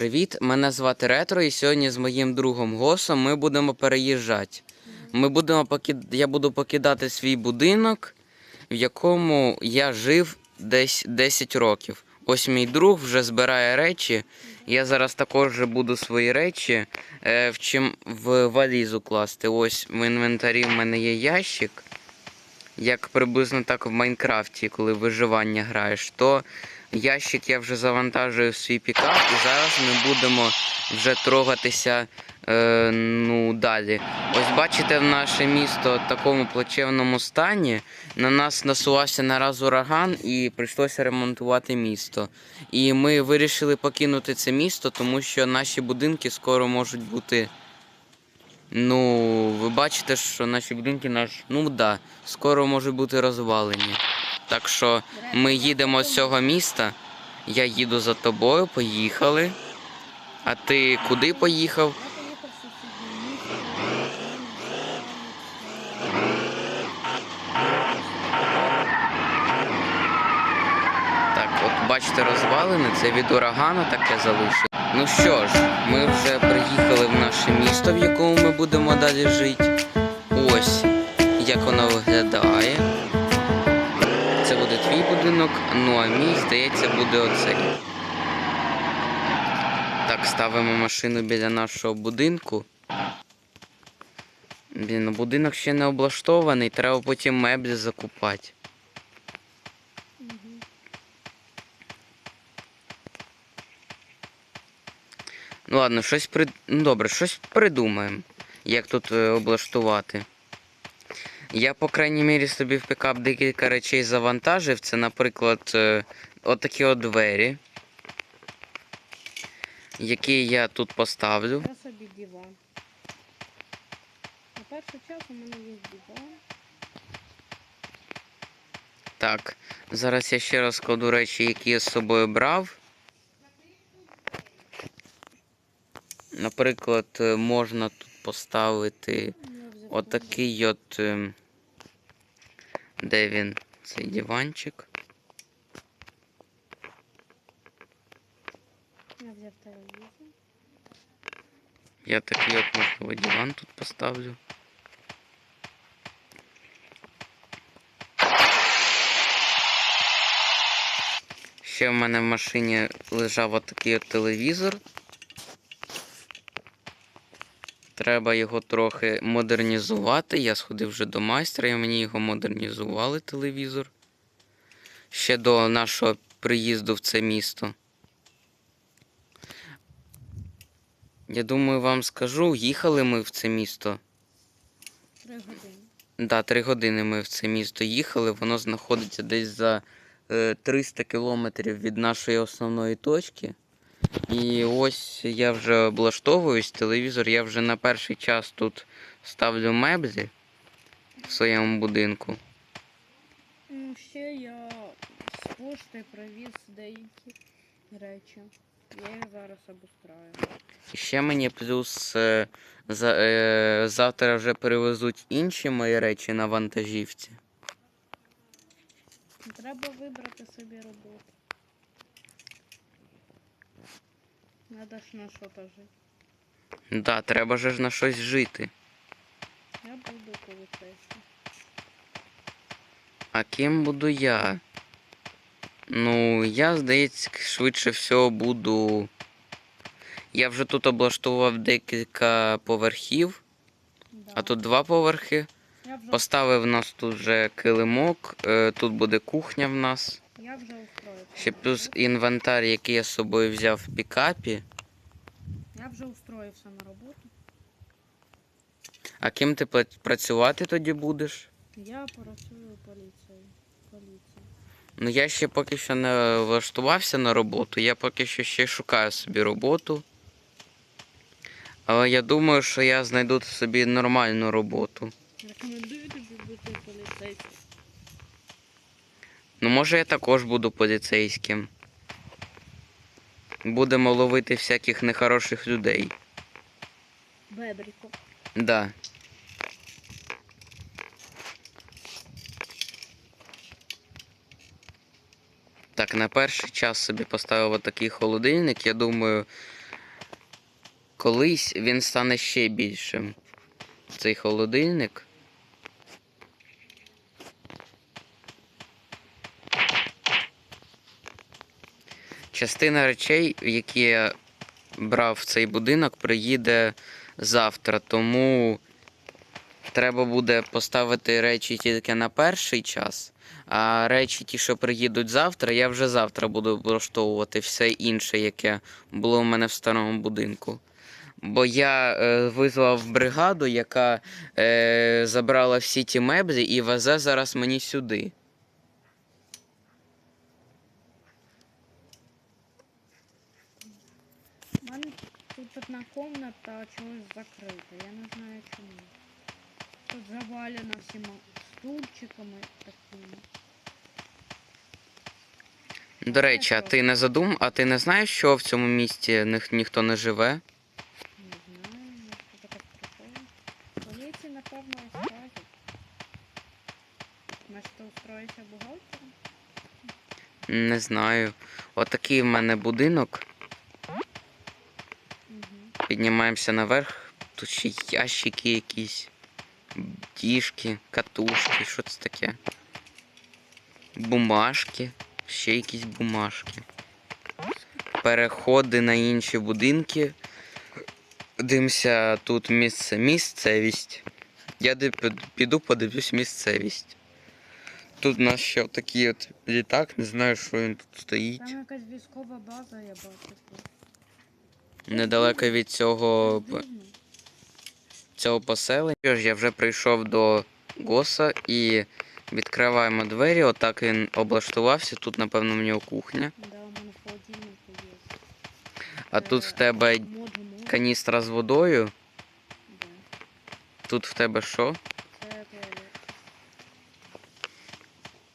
Привіт, мене звати Ретро, і сьогодні з моїм другом Госом ми будемо переїжджати. Ми будемо покид... Я буду покидати свій будинок, в якому я жив десь 10 років. Ось мій друг вже збирає речі. Я зараз також буду свої речі е, в, чим... в валізу класти. Ось в інвентарі в мене є ящик. Як приблизно так в Майнкрафті, коли виживання граєш, то ящик я вже завантажую в свій пікап, і зараз ми будемо вже трогатися е, ну, далі. Ось бачите, наше місто в такому плачевному стані. На нас насувався нараз ураган і прийшлося ремонтувати місто. І ми вирішили покинути це місто, тому що наші будинки скоро можуть бути. Ну, ви бачите, що наші будинки наш, ну да, скоро можуть бути розвалені. Так що ми їдемо з цього міста. Я їду за тобою, поїхали. А ти куди поїхав? Так, от бачите, розвалини, це від урагану таке залишило. Ну що ж, ми вже приїхали в наше місто, в якому ми будемо далі жити. Ось як воно виглядає. Будинок, ну а мій, здається, буде оцей. Так, ставимо машину біля нашого будинку. Блін, ну будинок ще не облаштований, треба потім меблі закупати. Ну ладно, щось при... ну, добре, щось придумаємо, як тут е, облаштувати. Я, по крайній мірі, собі в пікап декілька речей завантажив. Це, наприклад, е, отакі от двері, які я тут поставлю. Я собі диван. На перший час у мене є диван. Так, зараз я ще раз кладу речі, які я з собою брав. Наприклад, е, можна тут поставити Я отакий от. Де він? Цей диванчик. Я взяв телевізор. Я такий от можливо диван тут поставлю. Ще в мене в машині лежав отакий от телевізор. Треба його трохи модернізувати. Я сходив вже до майстра і мені його модернізували телевізор. Ще до нашого приїзду в це місто. Я думаю, вам скажу, їхали ми в це місто. Три години. Да, три години ми в це місто їхали. Воно знаходиться десь за е, 300 кілометрів від нашої основної точки. І ось я вже облаштовуюсь, телевізор. Я вже на перший час тут ставлю меблі в своєму будинку. Ну, ще я з пошти привіз деякі речі. Я їх зараз обустраю. Ще мені плюс е, за, е, завтра вже перевезуть інші мої речі на вантажівці. Треба вибрати собі роботу. Надо ж на що то жити. Да, треба же ж на щось жити. Я буду поліцейським. А ким буду я? Ну, я, здається, швидше всього буду. Я вже тут облаштував декілька поверхів, Да. а тут два поверхи. я вже, Поставив у нас тут вже килимок, е, тут буде кухня в нас. Ще плюс інвентар, який я з собою взяв в пікапі. Я вже устроївся на роботу. А ким ти працювати тоді будеш? Я працюю поліцією. Поліції. Ну, я ще поки що не влаштувався на роботу, я поки що ще шукаю собі роботу. Але я думаю, що я знайду собі нормальну роботу. Рекомендую тобі бути поліцейським. Ну, може, я також буду поліцейським. Будемо ловити всяких нехороших людей. Бебріко. Да. Так, на перший час собі поставив отакий холодильник. Я думаю, колись він стане ще більшим. Цей холодильник. Частина речей, які я брав в цей будинок, приїде завтра, тому треба буде поставити речі тільки на перший час. А речі, ті, що приїдуть завтра, я вже завтра буду облаштовувати все інше, яке було в мене в старому будинку. Бо я е, визвав бригаду, яка е, забрала всі ті меблі і везе зараз мені сюди. У мене тут одна комната чогось закрита. Я не знаю чому. Тут завалено всіма стульчиками такими. До речі, а ти не задум, а ти не знаєш, що в цьому місті ніх, ніхто не живе? Не знаю, може таке прикольно. Поліції, напевно, скажуть. Значить, ти устроїшся бухгалтером? Не знаю. Отакий в мене будинок. Піднімаємося наверх. Тут ще ящики якісь, діжки, катушки, що це таке? Бумажки, ще якісь бумажки. Переходи на інші будинки. Дивимося тут місце, місцевість. Я піду подивлюсь місцевість. Тут у нас ще такий от літак, не знаю, що він тут стоїть. Там якась військова база, я бачу. Недалеко від цього цього поселення. Що ж, я вже прийшов до Госа і відкриваємо двері. Отак він облаштувався. Тут, напевно, в нього кухня. А тут в тебе мод. каністра з водою. Тут в тебе що?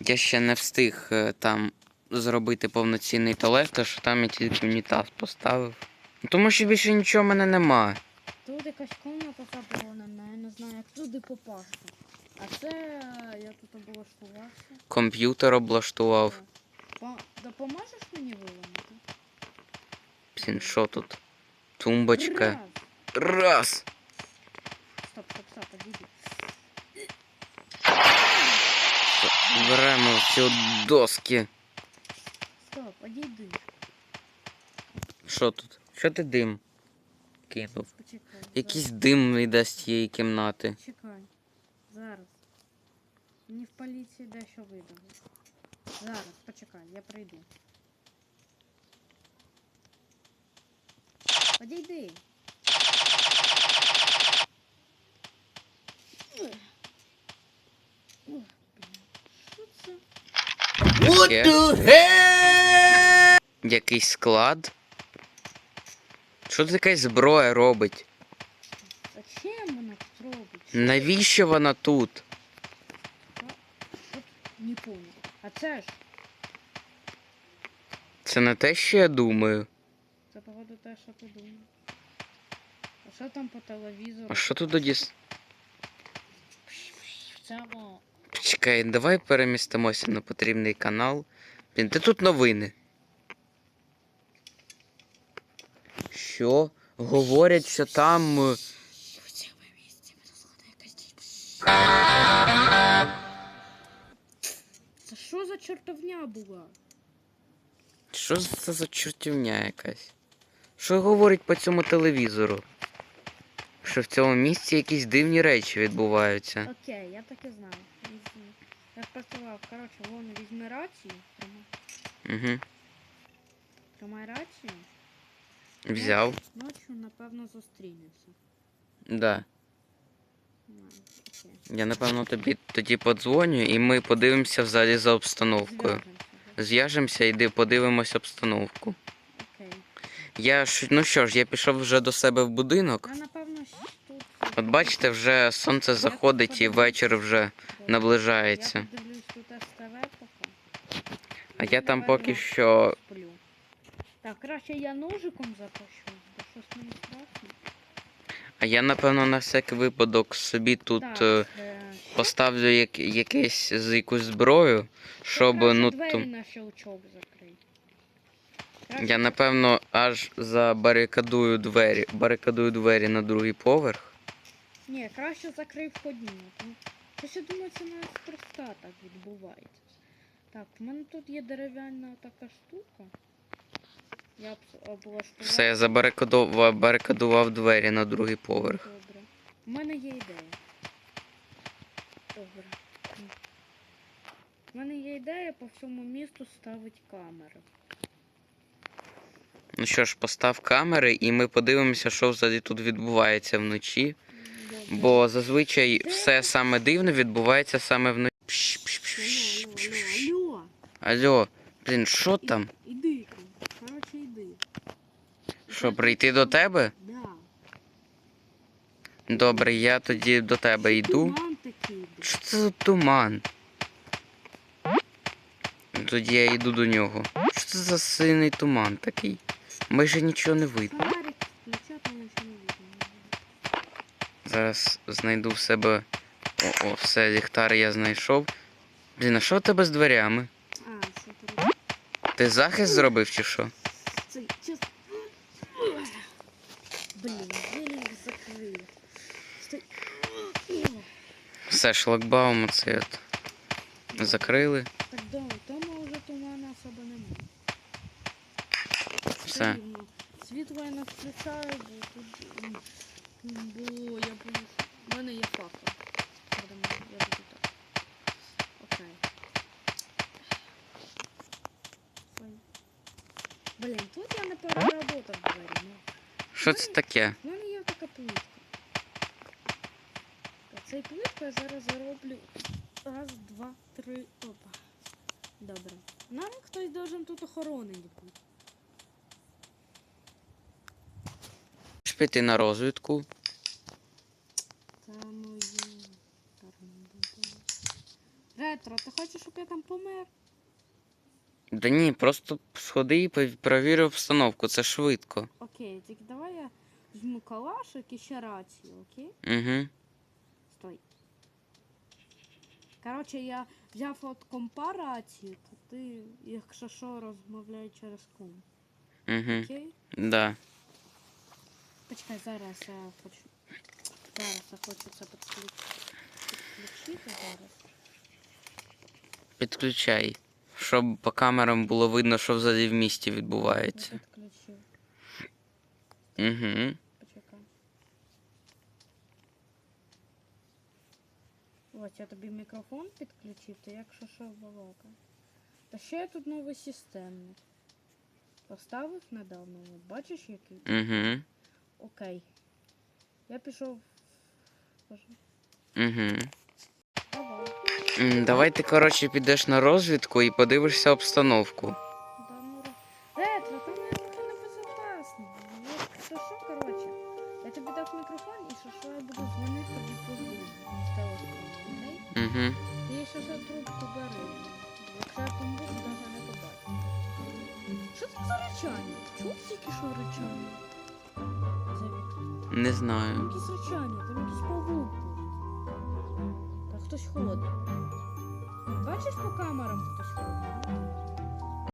Я ще не встиг е, там зробити повноцінний туалет, тому що там я тільки унітаз поставив. Тому що більше нічого в мене нема. Тут якась комната заборонена, я не знаю, як туди попасти. А це е, я тут облаштувався. Комп'ютер облаштував. По- Допоможеш мені виламати? Блін, що тут? Тумбочка. Раз. Раз. Стоп, стоп, стоп, подійди. Беремо всі доски. Стоп, подійди. Що тут? Що ти дим? Кинув. Почекай. Якийсь дим йде з цієї кімнати. Зараз. Чекай. Зараз. Мені в поліції дещо видали. Зараз, почекай, я прийду. Подійди. Що це? Таке. Якийсь склад. Що це якась зброя робить? Зачем вона тут робить? Навіщо вона тут? Не. А це ж, Це не те, що я думаю. це походу те, що ти думаєш. А що там по телевізору? А що тут тоді? с- В цьому Чекай, давай перемістимося на потрібний канал. Блін, де тут новини? Що? Говорять, що там. Це що за чортовня була? Що це за чортівня якась? Що говорить по цьому телевізору? Що в цьому місці якісь дивні речі відбуваються. Окей, я так і знав. Я працював. Коротше, вон візьми рацію. Тримай. Угу. Тримай рацію. Взяв. Ночі, напевно, зустрінемося. Да. Ну. Я напевно тобі тоді подзвоню і ми подивимося взагалі за обстановкою. Зв'яжемося. Зв'яжемося і подивимось обстановку. Окей. Я ж, ну що ж, я пішов вже до себе в будинок. Я напевно щ- тут. От бачите, вже сонце заходить і вечір вже наближається. Я подивлюсь тут СТВ поки. А я там поки що. Сплю. Так, краще я ножиком запущу, бо щось мені страшно. А я напевно на всякий випадок собі тут так, е, е, поставлю як, якесь з якусь зброю, щоб краще ну двері то. на щелчок закрити. Краще Я напевно аж забарикадую двері. Барикадую двері на другий поверх. Ні, краще закрив входні. Тому... Щось я думаю, це навіть проста так відбувається. Так, в мене тут є дерев'яна така штука. Я облаштував. Все, я забарикадував барикадував двері на другий поверх. Добре. У мене є ідея. Добре. У мене є ідея по всьому місту ставити камери. Ну що ж, постав камери, і ми подивимося, що взагалі тут відбувається вночі. Добре. Бо зазвичай все саме дивне відбувається саме вночі. Алло, алло. Алло, блін, що там? Що, прийти до тебе? Да. Добре, я тоді до тебе йду. Туман такий. Що це за туман? Тоді я йду до нього. Що це за синий туман такий? Майже нічого не видно. Фонарик включати, але не видно. Зараз знайду в себе. О, о, все, ліхтар я знайшов. Блін, а що в тебе з дверями? А, що ти? Ти захист зробив чи що? Цей час. Блін, еле їх закрив. Стой. Все, шлагбаум оцей от. Закрили. Так дома, дома вже туману особо немає. Все. Світло я не включаю, бо тут було, я буду. У мене є факел. Я буду так. Окей. Блін, тут я не переработав двері. Ну. Що це таке? У мене є така плитка. Цей плитку я зараз зароблю. Раз, два, три. Опа. Добре. Нам хтось должен тут охоронити бути. Піти на розвідку. Ретро, ти хочеш, щоб я там помер? Да ні, просто сходи і перевір обстановку, це швидко. Окей, тільки давай я візьму калашик і ще рацію, окей? Угу. Стой. Коротше, я взяв от компа рацію, то ти, якщо що, розмовляй через ком. Угу. Окей? Да. Почекай, зараз я хочу. Зараз я хочу це підключити. Підключити зараз. Підключай. Щоб по камерам було видно, що взагалі в місті Я відбувається. підключив. Угу. Почекай. Ось я тобі мікрофон підключив, то якщо що балака. Та ще я тут новий системник. Поставив недавно, бачиш який? Угу. Окей. Я пішов. Угу. давай. М, Давай ти, коротше, підеш на розвідку і подивишся обстановку. Да ну ре- ретро, там небезопасно. Ну, то що, коротше, я тобі дав мікрофон і що, що я буду дзвонити тобі по Zoom з окей? Угу. Ти ще за трубку бери. Якщо я помру, то навіть не побачу. Що там за речання? Чув тільки що речання? Не Там знаю. якісь речання, там якийсь павук. Та хтось ходить. Бачиш по камерам хтось ходить?